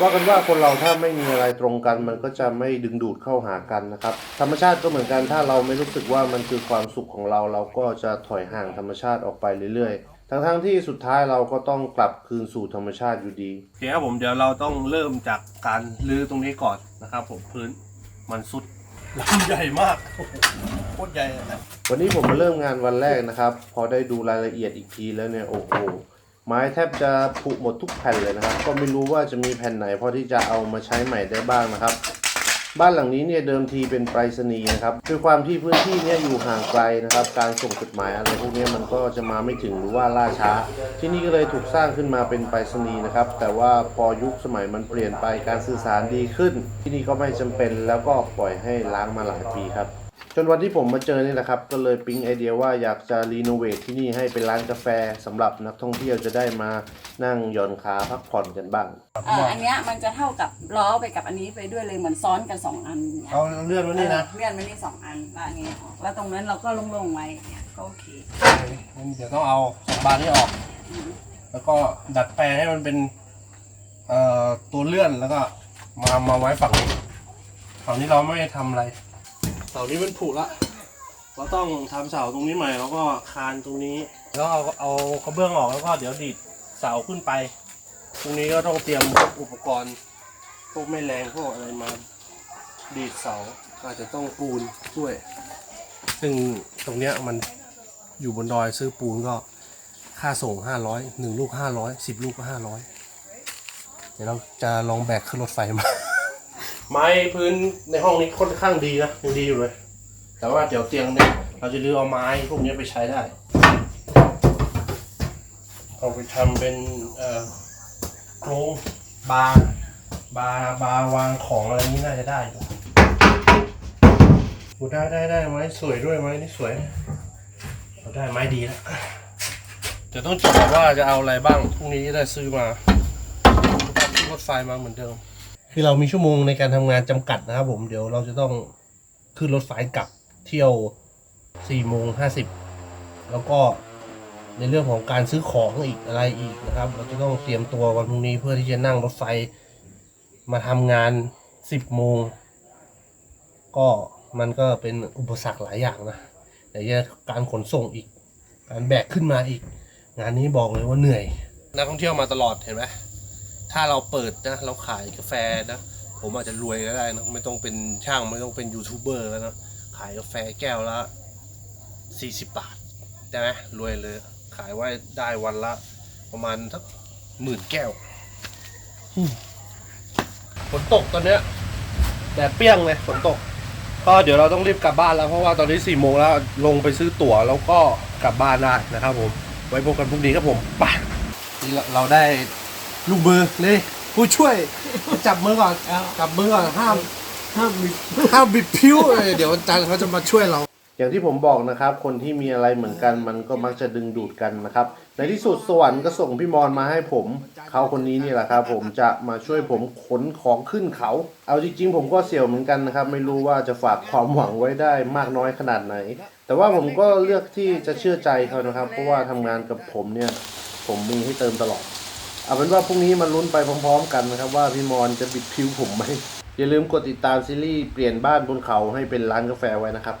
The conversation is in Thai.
ว่ากันว่าคนเราถ้าไม่มีอะไรตรงกัน มันก็จะไม่ดึงดูดเข้าหากันนะครับ ธรรมชาติก็เหมือนกันถ้าเราไม่รู้สึกว่ามันคือความสุขของเรา เราก็จะถอยห่างธรรมชาติออกไปเรื่อยๆ ทั้งๆที่สุดท้ายเราก็ต้องกลับคืนสู่ธรรมชาติอยู่ดีโอเคครับผมเดี๋ยวเราต้องเริ่มจากการรื้อตรงนี้ก่อนนะครับ ผมพื้นมันสุดลำใหญ่มากโอ้โหโคตรใหญ่อะวันนี้ผมมาเริ่มงานวันแรกนะครับ พอได้ดูรายละเอียดอีกทีแล้วเนี่ยโอ้โห ไม้แทบจะผุหมดทุกแผ่นเลยนะครับ ก็ไม่รู้ว่าจะมีแผ่นไหนพอที่จะเอามาใช้ใหม่ได้บ้างนะครับ บ้านหลังนี้เนี่ยเดิมทีเป็นไปรษณีย์นะครับด้วยความที่พื้นที่เนี่ยอยู่ห่างไกลนะครับ การส่งจดหมายอะไรพวกนี้มันก็จะมาไม่ถึงหรือว่าล่าช้า ที่นี่ก็เลยถูกสร้างขึ้นมาเป็นไปรษณีย์นะครับ แต่ว่าพอยุคสมัยมันเปลี่ยนไปการสื่อสารดีขึ้น ที่นี่ก็ไม่จำเป็นแล้วก็ปล่อยให้ล้างมาหลายปีครับ จนวันที่ผมมาเจอนี่แหละครับ ก็เลยปิ๊งไอเดียว่าอยากจะรีโนเวทที่นี่ให้เป็นร้านกาแฟสำหรับนักท่องเที่ยวจะได้มานั่งหย่อนขาพักผ่อนกันบ้าง เอ่ออันเนี้ยมันจะเท่ากับล้อไปกับอันนี้ไปด้วยเลยเหมือนซ้อนกันสองอันเนี่ยเอาเลื่อนไว้นี่นะเออเลื่อนไว้นี่สองอันแล้วอันนี้ออกแล้วตรงนั้นเราก็ลงๆไว้เนี่ยก็โอเคเดี๋ยวต้องเอาสองบานนี้ออก แล้วก็ดัดแปลงให้มันเป็นเอ่อตัวเลื่อนแล้วก็มามาไว้ฝั่งนี้ฝั่งนี้เราไม่ทำอะไรเสานี้มันผุละเราต้องทำเสาตรงนี้ใหม่แล้วก็คานตรงนี้ แล้วเอาเอากระเบื้องออกแล้วก็เดี๋ยวดีดเสาขึ้นไป ตรงนี้ก็ต้องเตรียมพวกอุปกรณ์ พวกแม่แรงพวกอะไรมาดีดเสาอาจจะต้องปูนด้วย ซึ่งตรงเนี้ยมันอยู่บนดอยซื้อปูนก็ค่าส่งห้าร้อยหนึ่งลูกห้าร้อยสิบลูกก็ห้าร้อยเดี๋ยวเราจะลองแบกขึ้นรถไฟมา ไม้พื้นในห้องนี้ค่อนข้างดีนะยังดีอยู่เลย แต่ว่าเดี๋ยวเตียงเนี่ยเราจะรื้อเอาไม้พวกนี้ไปใช้ได้ เอาไปทำเป็นเอ่อโครงบาร์บาร์บาร์วางของอะไรนี้น่าจะได้อยู่ได้ได้ได้ไม้สวยด้วยไม้นี่สวยเราได้ไม้ดีแล้วเดี๋ยวต้องจดว่าจะเอาอะไรบ้างพรุ่งนี้จะได้ซื้อมาขึ้นรถไฟมาเหมือนเดิม คือเรามีชั่วโมงในการทำงานจำกัดนะครับผมเดี๋ยวเราจะต้องขึ้นรถไฟกลับเที่ยวสี่โมงห้าสิบแล้วก็ในเรื่องของการซื้อของอีกอะไรอีกนะครับ เราจะต้องเตรียมตัววันพรุ่งนี้เพื่อที่จะนั่งรถไฟมาทำงานสิบโมงก็มันก็เป็นอุปสรรคหลายอย่างนะแต่ยังการขนส่งอีก การแบกขึ้นมาอีก งานนี้บอกเลยว่าเหนื่อยนักท่องเที่ยวมาตลอดเห็นไหม ถ้าเราเปิดนะ เราขายกาแฟนะ ผมอาจจะรวยก็ได้นะ ไม่ต้องเป็นช่างไม่ต้องเป็นยูทูบเบอร์แล้วนะ ขายกาแฟแก้วละสี่สิบบาทได้ไหมรวยเลย ขายไว้ได้วันละ ประมาณสักหมื่นแก้วฝนตกตอนเนี้ยแดดเปรี้ยงเลยฝนตก ก็เดี๋ยวเราต้องรีบกลับบ้านแล้วเพราะว่าตอนนี้สี่โมงแล้วลงไปซื้อตั๋วแล้วก็กลับบ้านได้นะครับผม ไว้พบกันพรุ่งนี้ครับผมไปนี่เราได้ ลูกมือนี่ผู้ช่วยจับมือก่อนจับมือก่อนห้ามห้ามบิดห้ามบิดพิ้วเลยเดี๋ยวอาจารย์เขาจะมาช่วยเรา อย่างที่ผมบอกนะครับ คนที่มีอะไรเหมือนกันมันก็มักจะดึงดูดกันนะครับ ในที่สุดสวรรค์ก็ส่งพี่มอนมาให้ผมเขาคนนี้นี่แหละครับ ผมจะมาช่วยผมขนของขึ้นเขา เอาจริงๆ ผมก็เสียวเหมือนกันนะครับ ไม่รู้ว่าจะฝากความหวังไว้ได้มากน้อยขนาดไหน แต่ว่าผมก็เลือกที่จะเชื่อใจเขานะครับ เพราะว่าทำงานกับผมเนี่ย ผมมีให้เติมตลอด เอาเป็นว่าพรุ่งนี้มาลุ้นไปพร้อม ๆ กันนะครับว่าพี่มอนจะบิดพิ้วผมไหมอย่าลืมกดติดตามซีรีส์เปลี่ยนบ้านบนเขาให้เป็นร้านกาแฟไว้นะครับ